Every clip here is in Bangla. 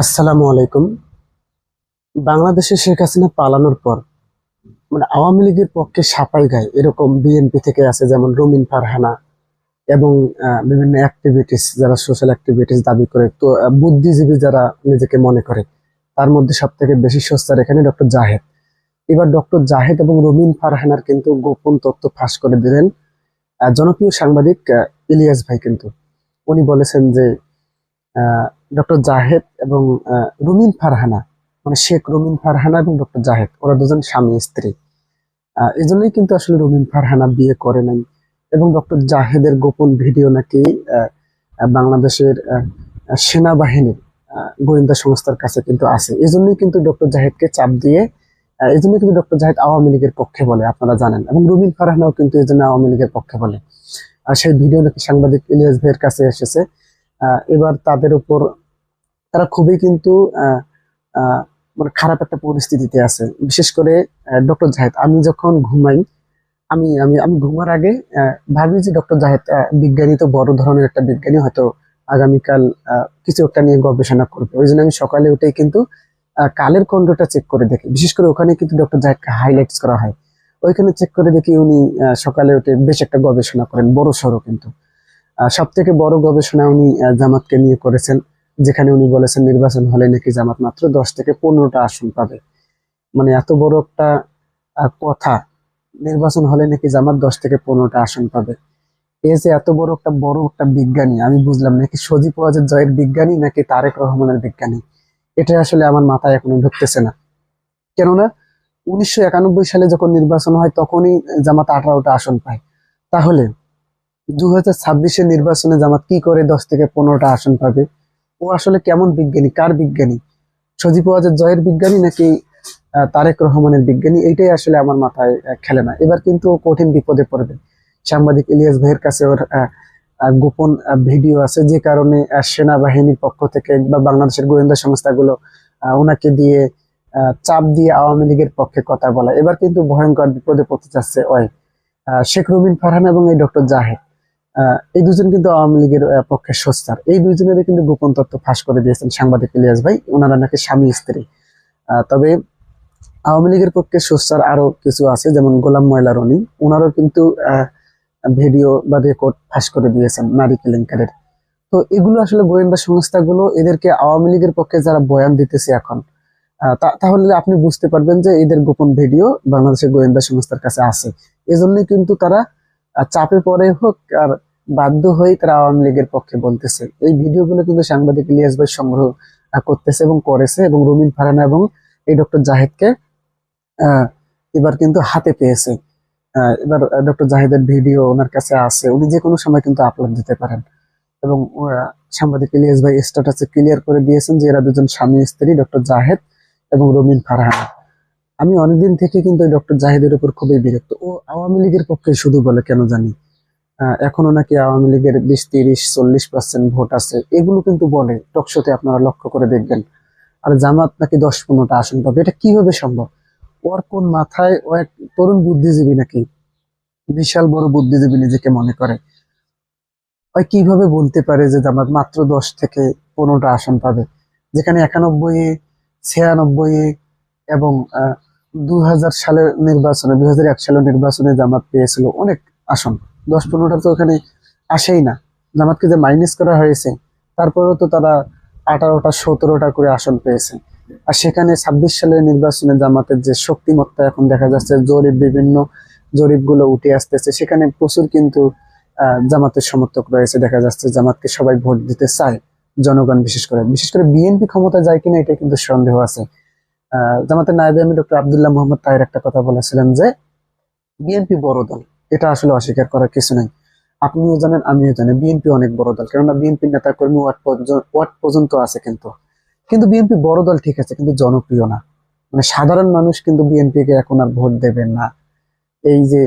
আসসালামু আলাইকুম। বাংলাদেশে শেখ হাসিনা পালানোর পর মানে আওয়ামী লীগের পক্ষে সাপাই গায় এরকম বিএনপি থেকে আছে যেমন রুমিন ফারহানা এবং বিভিন্ন অ্যাক্টিভিটিস যারা সোশ্যাল অ্যাক্টিভিটিস দাবি করে, তো বুদ্ধিজীবী যারা নিজেকে মনে করে, তার মধ্যে সব থেকে বেশি সস্তার এখানে ডক্টর জাহেদ। এবার ডক্টর জাহেদ এবং রমিন ফারহানার কিন্তু গোপন তথ্য ফাঁস করে দিলেন জনপ্রিয় সাংবাদিক ইলিয়াস ভাই কিন্তু। উনি বলেছেন যে ডক্টর জাহেদ এবং রুমিন ফারহানা মানে শেখ রুমিন ফারহানা এবং ডক্টর জাহেদ, ওরা দুজন স্বামী স্ত্রী। এই জন্যই কিন্তু আসলে রুমিন ফারহানা বিয়ে করে নাই এবং ডক্টর জাহেদের গোপন ভিডিও নাকি বাংলাদেশের সেনাবাহিনীর গোয়েন্দা সংস্থার কাছে কিন্তু আছে। এই জন্যই কিন্তু ডক্টর জাহেদকে চাপ দিয়ে এই জন্যই কিন্তু ডক্টর জাহেদ আওয়ামী লীগের পক্ষে বলে, আপনারা জানেন। এবং রুমিন ফারহানাও কিন্তু এই জন্য আওয়ামী লীগের পক্ষে বলে। আর সেই ভিডিও নাকি সাংবাদিক ইলিয়াস ভাইয়ের কাছে এসেছে এবার তাদের উপর তারা খুবই কিন্তু মানে খারাপ একটা পরিস্থিতিতে আছে। বিশেষ করে ডক্টর জাহেদ, আমি যখন ঘুমাই, আমি আমি আমি ঘুমার আগে ভাবি যে ডক্টর জাহেদ বিজ্ঞানী তো বড় ধরনের একটা বিজ্ঞানী, হয়তো আগামীকাল কিছু একটা নিয়ে গবেষণা করবে। ওই জন্য আমি সকালে উঠেই কিন্তু কালের খণ্ডটা চেক করে দেখি। বিশেষ করে ওখানে কিন্তু ডক্টর জাহেদকে হাইলাইটস করা হয়। ওইখানে চেক করে দেখি উনি সকালে উঠে বেশ একটা গবেষণা করেন বড় সড়ো কিন্তু। সব থেকে বড় গবেষণা উনি জামাতকে নিয়ে করেছেন, যেখানে উনি বলেছেন নির্বাচন হলে নাকি জামাত মাত্র দশ থেকে পনেরোটা আসন পাবে। মানে এত বড় একটা কথা, নির্বাচন হলে নাকি জামাত দশ থেকে পনেরোটা আসন পাবে। এই যে এত বড় একটা বড় একটা বিজ্ঞানী, আমি বুঝলাম নাকি সজীব ওয়াজেদ জয়ের বিজ্ঞানী নাকি তারেক রহমানের বিজ্ঞানী? এটা আসলে আমার মাথায় এখনও ঢুকতেছে না। কেননা, উনিশশো একানব্বই সালে যখন নির্বাচন হয়, তখনই জামাত আঠারোটা আসন পায়। তাহলে দু হাজার নির্বাচনে জামাত কি করে দশ থেকে পনেরোটা আসন পাবে? ও আসলে কেমন বিজ্ঞানী? কার বিজ্ঞানী? সজীব ওয়াজেদ জয়ের বিজ্ঞানী নাকি তারেক রহমানের বিজ্ঞানী? এইটাই আসলে আমার মাথায় খেলে না। এবার কিন্তু কঠিন বিপদে পড়বে। সাংবাদিক ইলিয়াস ভাইয়ের কাছে ওর গোপন ভিডিও আছে যে কারণে সেনাবাহিনীর পক্ষ থেকে বা বাংলাদেশের গোয়েন্দা সংস্থাগুলো ওনাকে দিয়ে চাপ দিয়ে আওয়ামী লীগের পক্ষে কথা বলা। এবার কিন্তু ভয়ঙ্কর বিপদে পড়তে চাচ্ছে ওই শেখ রুমিন ফারহান এবং এই ডক্টর জাহেদ। এই দুজন কিন্তু আওয়ামী লীগের পক্ষে সোচ্চার এই দুজনেরই কিন্তু গোপন তথ্য ফাঁস করে দিয়েছেন সাংবাদিক ইলিয়াস ভাই। ওনারা নাকি স্বামী, স্ত্রী। তবে আওয়ামী লীগের পক্ষে সোচ্চার আরও কিছু আছে, যেমন গোলাম ময়লা রনি। ওনারও কিন্তু ভিডিও বা রেকর্ড ফাঁস করে দিয়েছেন নারী কেলেঙ্কারের। তো এগুলো আসলে গোয়েন্দা সংস্থাগুলো, এদেরকে আওয়ামী লীগের পক্ষে যারা বয়ান দিতেছে এখন তাহলে আপনি বুঝতে পারবেন যে এদের গোপন ভিডিও বাংলাদেশের গোয়েন্দা সংস্থার কাছে আছে। এজন্যই কিন্তু তারা চাপে পড়ে হোক আর বাধ্য হয়ে তারা আওয়ামী লীগের পক্ষে বলতেছে। এই ভিডিওগুলো কিন্তু সাংবাদিক ইলিয়াস ভাই সংগ্রহ করতেছে এবং করেছে এবং রুমিন ফারানা এবং এই ডক্টর জাহেদকে এবার কিন্তু হাতে পেয়েছে। এবার ডক্টর জাহেদের ভিডিও ওনার কাছে আছে। উনি যে কোনো সময় কিন্তু আপলোড দিতে পারেন। এবং সাংবাদিক ইলিয়াস ভাই স্ট্যাটাসে ক্লিয়ার করে দিয়েছেন যে এরা দুজন স্বামী স্ত্রী, ডক্টর জাহেদ এবং রবিন ফারহানা আমি অনেকদিন থেকে কিন্তু ডক্টর জাহিদের উপর খুবই বিরক্ত। ও আওয়ামী লীগের পক্ষে শুধু বলে, কেন জানি? এখনও নাকি আওয়ামী লীগের বিশ, তিরিশ, চল্লিশ পার্সেন্ট ভোট আছে। এগুলো কিন্তু বলে টকশোতে আপনারা লক্ষ্য করে দেখবেন। আর জামাত নাকি দশ পনেরোটা আসন পাবে। এটা কীভাবে সম্ভব? ওর কোন মাথায়? ও এক তরুণ বুদ্ধিজীবী নাকি? বিশাল বড় বুদ্ধিজীবী নিজেকে মনে করে। ওই কীভাবে বলতে পারে যে জামাত মাত্র দশ থেকে পনেরোটা আসন পাবে? যেখানে একানব্বই, ছিয়ানব্বই এবং দু হাজার সালের নির্বাচনে, দুই হাজার এক সালের নির্বাচনে জামাত পেয়েছিল অনেক আসন। দশ পনেরোটা তো ওখানে আসেই না। জামাতকে যে মাইনাস করা হয়েছে, তারপরেও তো তারা আঠারোটা, সতেরোটা করে আসন পেয়েছে। আর সেখানে ছাব্বিশ সালের নির্বাচনে জামাতের যে শক্তিমত্তা এখন দেখা যাচ্ছে, জরিপ বিভিন্ন জরিপগুলো উঠে আসতেছে। সেখানে প্রচুর কিন্তু জামাতের সমর্থক রয়েছে। দেখা যাচ্ছে জামাতকে সবাই ভোট দিতে চায়, জনগণ বিশেষ করে। বিশেষ করে বিএনপি ক্ষমতা যায় কিনা, এটা কিন্তু সন্দেহ আছে। জামাতের নায়েবে আমি ডক্টর আবদুল্লাহ মোহাম্মদ তাহের একটা কথা বলেছিলেন যে, বিএনপি বড় দল, এটা আসলে অস্বীকার করার কিছু নেই। আপনিও জানেন, আমিও জানি, বিএনপি অনেক বড় দল, কেননা বিএনপি নেতা কর্মী ওয়ার্ড পর্যন্ত আছে কিন্তু। কিন্তু বিএনপি বড় দল ঠিক আছে, কিন্তু জনপ্রিয় না। মানে সাধারণ মানুষ কিন্তু বিএনপি কে এখন আর ভোট দেবেন না। এই যে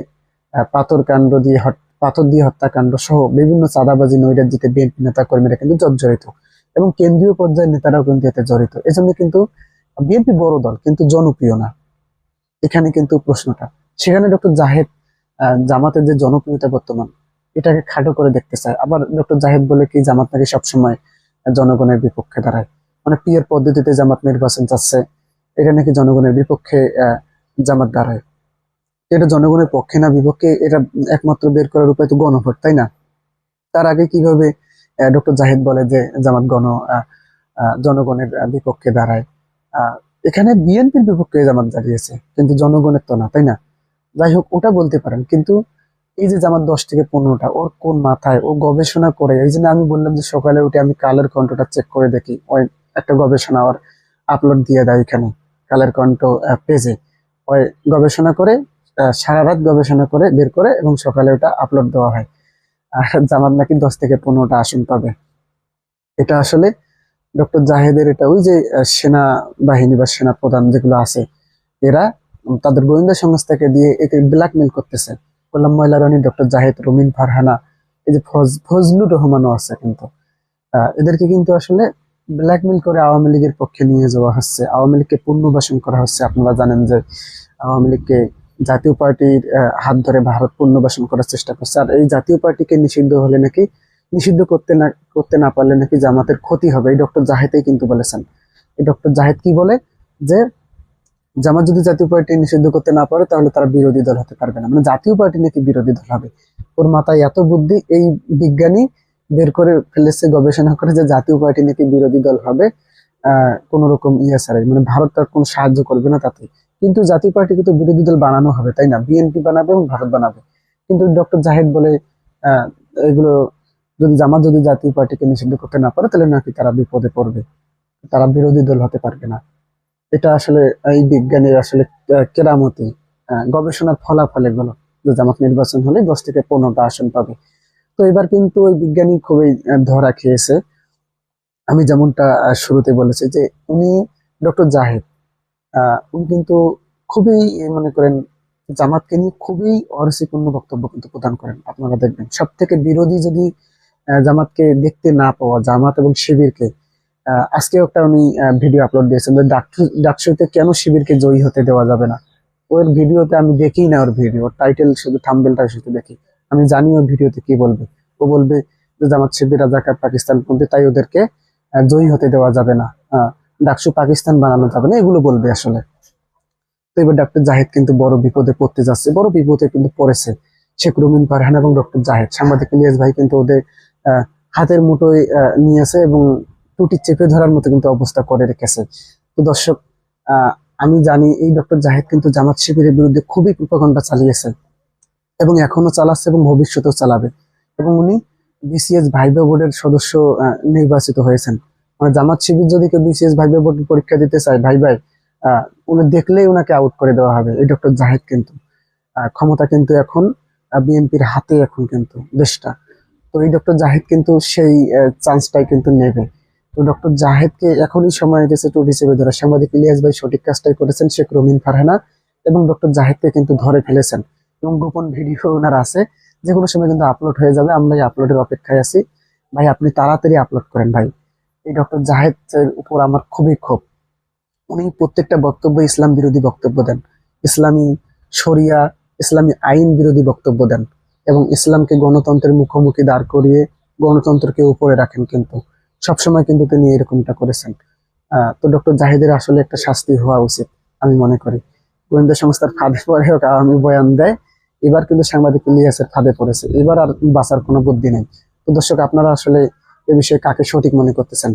পাথর কাণ্ড দিয়ে পাথর দিয়ে হত্যাকাণ্ড সহ বিভিন্ন চাঁদাবাজি নৈরাজ্যতে বিএনপি নেতা কর্মীরা কিন্তু জর্জরিত। এবং কেন্দ্রীয় পর্যায়ের নেতারাও কিন্তু এতে জড়িত। এজন্য কিন্তু বিএনপি বড় দল, কিন্তু জনপ্রিয় না। এখানে কিন্তু প্রশ্নটা, সেখানে ডক্টর জাহেদ জামাতের যে জনপ্রিয়তা বর্তমান, এটাকে খাটো করে দেখতে চায় আবার ডক্টর জাহেদ বলে কি, জামাত নাকি সবসময় জনগণের বিপক্ষে দাঁড়ায়। মানে পিয়ের পদ্ধতিতে জামাত নির্বাচন চাচ্ছে, এটা নাকি জনগণের বিপক্ষে জামাত দাঁড়ায়। এটা জনগণের পক্ষে না, বিপক্ষে এটা একমাত্র বের করার উপায় তো গণভোট, তাই না? তার আগে কীভাবে ডক্টর জাহেদ বলে যে জামাত গণ জনগণের বিপক্ষে দাঁড়ায়। এখানে বিএনপির বিপক্ষে জামাত দাঁড়িয়েছে, কিন্তু জনগণের তো না, তাই না? যাই হোক, ওটা বলতে পারেন, কিন্তু এই যে জামাত দশ থেকে পনেরোটা, ওর কোন মাথায়? ও গবেষণা করে, এই জন্য আমি বললাম যে সকালে উঠে আমি কালের কণ্ঠটা চেক করে দেখি, ওই একটা গবেষণা ওর আপলোড দিয়ে দেয় এখানে, কালের কণ্ঠ পেজে ওই গবেষণা করে সারা রাত গবেষণা করে, বের করে এবং সকালে ওটা আপলোড দেওয়া হয়। আর জামাত নাকি দশ থেকে পনেরোটা আসন পাবে। এটা আসলে ডক্টর জাহেদের এটা ওই যে সেনা বাহিনী বা সেনা প্রধান যেগুলো আছে, এরা তাদের গোয়েন্দা সংস্থাকে দিয়ে একে ব্ল্যাকমেল করতেছে। বললাম, ময়লা রানী, ডক্টর জাহেদ, রমিন ফারহানা, এই যে ফজ, ফজলুর রহমানও আছে কিন্তু। এদেরকে কিন্তু আসলে ব্ল্যাকমেল করে আওয়ামী লীগের পক্ষে নিয়ে যাওয়া হচ্ছে। আওয়ামী লীগকে পুনর্বাসন করা হচ্ছে। আপনারা জানেন যে আওয়ামী লীগকে জাতীয় পার্টির হাত ধরে ভারত পুনর্বাসন করার চেষ্টা করছে। আর এই জাতীয় পার্টিকে নিষিদ্ধ হলে নাকি নিষিদ্ধ করতে না করতে না পারলে নাকি জামাতের ক্ষতি হবে। এই ডক্টর জাহেদই কিন্তু বলেছেন। এই ডক্টর জাহেদ কি বলে? যে জামাত যদি জাতীয় পার্টি নিষিদ্ধ করতে না পারে, তাহলে তারা বিরোধী দল হতে পারবে না। মানে জাতীয় পার্টি নাকি বিরোধী দল হবে? ওর মাথায় এত বুদ্ধি, এই বিজ্ঞানী বের করে ফেলেছে, গবেষণা করে যে জাতীয় পার্টি নাকি বিরোধী দল হবে কোন রকম ইয়ে ছাড়াই। মানে ভারত তার কোনো সাহায্য করবে না তাতে। কিন্তু জাতীয় পার্টিকে তো বিরোধী দল বানানো হবে, তাই না? বিএনপি বানাবে এবং ভারত বানাবে। কিন্তু ডক্টর জাহেদ বলে, আহ, এগুলো যদি জামাত যদি জাতীয় পার্টিকে নিষিদ্ধ করতে না পারে, তাহলে নাকি তারা বিপদে পড়বে। তারা বিরোধী দল হতে পারবে না। এটা আসলে এই বিজ্ঞানীর আসলে কেরামতি গবেষণার ফলাফল এগুলো, যে জামাত নির্বাচন হলে দশ থেকে পনেরোটা আসন পাবে। তো এবার কিন্তু ওই বিজ্ঞানী খুবই ধরা খেয়েছে। আমি যেমনটা শুরুতে বলেছি যে উনি ডক্টর জাহেদ উনি কিন্তু খুবই মনে করেন জামাতকে নিয়ে খুবই অরসিপূর্ণ বক্তব্য কিন্তু প্রদান করেন। আপনারা দেখবেন সব থেকে বিরোধী যদি জামাতকে দেখতে না পাওয়া জামাত এবং শিবিরকে আজকে একটা উনি ভিডিও আপলোড দিয়েছেন যে ডাকসু ডাকসুতে কেন শিবিরকে জয়ী হতে দেওয়া যাবে না? ওর ভিডিওতে আমি দেখি না ওর ভিডিও টাইটেল শুধু থাম্বেলটা শুধু দেখি। আমি জানি ওর ভিডিওতে কি বলবে। ও বলবে যে জামাত শিবির, রাজাকার, পাকিস্তান পন্থী, তাই ওদেরকে জয়ী হতে দেওয়া যাবে না। ডাকসু পাকিস্তান বানানো যাবে না, এগুলো বলবে আসলে। তো এবার ডক্টর জাহেদ কিন্তু বড় বিপদে পড়তে যাচ্ছে। বড় বিপদে কিন্তু পড়েছে শেখ রুমিন, ফারহান এবং ডক্টর জাহেদ। সাংবাদিক ইলিয়াস ভাই কিন্তু ওদের হাতের মুঠোয় নিয়েছে এবং টুটি চেপে ধরার মতো কিন্তু অবস্থা করে রেখেছে তো দর্শক আমি জানি এই ডক্টর জাহেদ কিন্তু জামাত শিবিরের বিরুদ্ধে খুবই প্রপাগণ্ডা চালিয়েছে এবং এখনও চালাচ্ছে এবং ভবিষ্যতেও চালাবে এবং উনি বিসিএস ভাইবা বোর্ডের সদস্য নির্বাচিত হয়েছেন। মানে জামাত শিবির যদি কেউ বিসিএস ভাইবা বোর্ডের পরীক্ষা দিতে চায় ভাই ভাই আহ, উনি দেখলেই ওনাকে আউট করে দেওয়া হবে এই ডক্টর জাহেদ কিন্তু। ক্ষমতা কিন্তু এখন বিএনপির হাতে এখন কিন্তু দেশটা। তো এই ডক্টর জাহেদ কিন্তু সেই চান্সটাই কিন্তু নেবে। তো ডক্টর জাহেদকে এখনই সময় এসেছে টুট হিসেবে ধরে সাংবাদিক ইলিয়াস ভাই সঠিক কাজটাই করেছেন, শেখ রমিন ফারহানা এবং ডক্টর জাহেদকে কিন্তু ধরে ফেলেছেন। এবং গোপন ভিডিও ওনার আছে যে কোনো সময় কিন্তু আপলোড হয়ে যাবে। আমরা এই আপলোডের অপেক্ষায় আছি। ভাই, আপনি তাড়াতাড়ি আপলোড করেন ভাই। এই ডক্টর জাহেদের উপর আমার খুবই ক্ষোভ। উনি প্রত্যেকটা বক্তব্য ইসলাম বিরোধী বক্তব্য দেন। ইসলামী শরিয়া, ইসলামী আইন বিরোধী বক্তব্য দেন। এবং ইসলামকে গণতন্ত্রের মুখোমুখি দাঁড় করিয়ে গণতন্ত্রকে উপরে রাখেন কিন্তু। সবসময় কিন্তু তিনি এরকমটা করেছেন। তো ডক্টর জাহিদের আসলে একটা শাস্তি হওয়া উচিত, আমি মনে করি। গোয়েন্দা সংস্থার ফাঁদে পরে হোক, আওয়ামী বয়ান দেয়। এবার কিন্তু সাংবাদিক ইলিয়াসের ফাঁদে পড়েছে। এবার আর বাঁচার কোনো বুদ্ধি নেই। তো দর্শক, আপনারা আসলে এ বিষয়ে কাকে সঠিক মনে করতেছেন?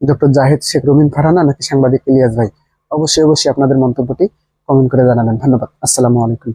ডক্টর জাহিদ শেখ রুমিন ফারানা নাকি সাংবাদিক ইলিয়াস ভাই? অবশ্যই অবশ্যই আপনাদের মন্তব্যটি কমেন্ট করে জানাবেন। ধন্যবাদ। আসসালামু আলাইকুম।